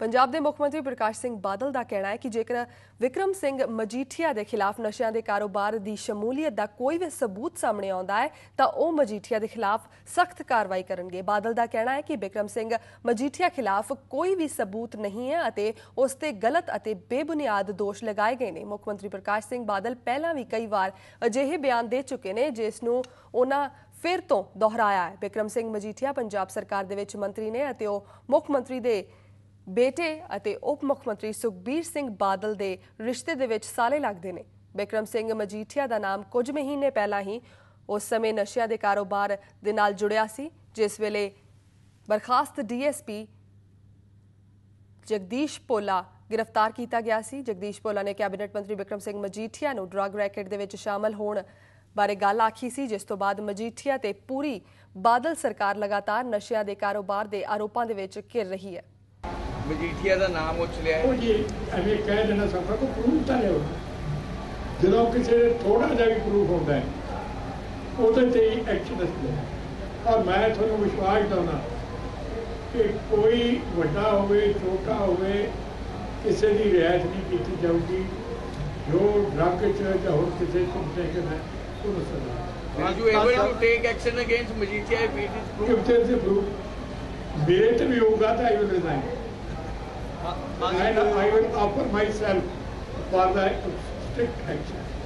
ਪੰਜਾਬ ਦੇ ਮੁੱਖ ਮੰਤਰੀ ਪ੍ਰਕਾਸ਼ ਸਿੰਘ ਬਾਦਲ ਦਾ ਕਹਿਣਾ ਹੈ ਕਿ ਜੇਕਰ ਵਿਕਰਮ ਸਿੰਘ ਮਜੀਠੀਆ ਦੇ ਖਿਲਾਫ ਨਸ਼ਿਆਂ ਦੇ ਕਾਰੋਬਾਰ ਦੀ ਸ਼ਮੂਲੀਅਤ ਦਾ ਕੋਈ ਵੀ ਸਬੂਤ ਸਾਹਮਣੇ ਆਉਂਦਾ ਹੈ, ਤਾਂ ਉਹ ਮਜੀਠੀਆ ਦੇ ਖਿਲਾਫ ਸਖਤ ਕਾਰਵਾਈ ਕਰਨਗੇ। ਬਾਦਲ ਦਾ ਕਹਿਣਾ ਹੈ ਕਿ ਵਿਕਰਮ ਸਿੰਘ ਮਜੀਠੀਆ ਖਿਲਾਫ ਕੋਈ ਵੀ ਸਬੂਤ ਨਹੀਂ ਹੈ ਅਤੇ ਉਸ ਤੇ ਗਲਤ ਅਤੇ ਬੇਬੁਨਿਆਦ ਦੋਸ਼ ਲਗਾਏ ਗਏ ਨੇ। ਮੁੱਖ ਮੰਤਰੀ ਪ੍ਰਕਾਸ਼ ਸਿੰਘ ਬਾਦਲ ਪਹਿਲਾਂ ਵੀ ਕਈ ਵਾਰ ਅਜਿਹੇ ਬਿਆਨ ਦੇ ਚੁੱਕੇ ਨੇ, ਜਿਸ ਨੂੰ ਉਹਨਾਂ ਫਿਰ ਤੋਂ ਦੁਹਰਾਇਆ ਹੈ। ਵਿਕਰਮ ਸਿੰਘ ਮਜੀਠੀਆ ਪੰਜਾਬ ਸਰਕਾਰ ਦੇ ਵਿੱਚ ਮੰਤਰੀ ਨੇ ਅਤੇ ਉਹ ਮੁੱਖ ਮੰਤਰੀ ਦੇ ਬੇਟੇ ਅਤੇ ਉਪ ਮੁੱਖ ਮੰਤਰੀ ਸੁਖਬੀਰ ਸਿੰਘ ਬਾਦਲ ਦੇ ਰਿਸ਼ਤੇ ਦੇ ਵਿੱਚ ਸਾਲੇ ਲੱਗਦੇ ਨੇ। ਬਿਕਰਮ ਸਿੰਘ ਮਜੀਠੀਆ ਦਾ ਨਾਮ ਕੁਝ ਮਹੀਨੇ ਪਹਿਲਾਂ ਹੀ ਉਸ ਸਮੇਂ ਨਸ਼ਿਆਂ ਦੇ ਕਾਰੋਬਾਰ ਦੇ ਨਾਲ ਜੁੜਿਆ ਸੀ, ਜਿਸ ਵੇਲੇ ਬਰਖਾਸਤ ਡੀਐਸਪੀ ਜਗਦੀਸ਼ ਪੋਲਾ ਗ੍ਰਿਫਤਾਰ ਕੀਤਾ ਗਿਆ ਸੀ। ਜਗਦੀਸ਼ ਪੋਲਾ ਨੇ ਕੈਬਨਿਟ ਮੰਤਰੀ ਬਿਕਰਮ ਸਿੰਘ ਮਜੀਠੀਆ ਨੂੰ ਡਰੱਗ ਰੈਕੇਟ ਦੇ ਵਿੱਚ ਸ਼ਾਮਲ ਹੋਣ ਬਾਰੇ ਗੱਲ ਆਖੀ ਸੀ, ਜਿਸ ਤੋਂ ਬਾਅਦ ਮਜੀਠੀਆ ਤੇ ਪੂਰੀ ਬਾਦਲ ਸਰਕਾਰ ਲਗਾਤਾਰ ਨਸ਼ਿਆਂ ਦੇ ਕਾਰੋਬਾਰ ਦੇ ਆਰੋਪਾਂ ਦੇ ਵਿੱਚ ਘਿਰ ਰਹੀ ਹੈ। ਮਜੀਠੀਆ ਦਾ ਨਾਮ ਉਛਲਿਆ ਹੈ। ਉਹ ਜੀ ਐਵੇਂ ਕਹਿ ਦੇਣਾ ਸਫਰ ਕੋ ਪ੍ਰੂਫ ਤਾਂ ਲਿਓ ਜਦੋਂ ਕਿਸੇ ਥੋੜਾ ਜਿਹਾ ਵੀ ਪ੍ਰੂਫ ਹੁੰਦਾ ਹੈ ਉਹਦੇ ਤੇ ਹੀ ਐਕਸ਼ਨ ਅਸਲੇ ਔਰ ਮੈਂ ਤੁਹਾਨੂੰ ਵਿਸ਼ਵਾਸ ਦਿਵਾਉਣਾ ਕਿ ਕੋਈ ਵੱਡਾ ਹੋਵੇ ਛੋਟਾ ਹੋਵੇ ਕਿਸੇ ਦੀ ਰਿਆਇਤ ਨਹੀਂ ਕੀਤੀ ਜਾਊਗੀ। ਜੋ ਡਰੱਗ ਚ ਜਾਂ ਹੋਰ ਕਿਸੇ ਕੰਪਨੀ ਕਰਨਾ ਉਹਨੂੰ ਸਜ਼ਾ are you able to take action against Majithia if it is ਕਿ ਪ੍ਰੂਵਡ ਉੱਤੇ ਤੇ ਪ੍ਰੂਫ ਮੇਰੇ ਤੇ ਵੀ ਹੋਊਗਾ ਤਾਂ I will resign I, I will offer myself for the strict action.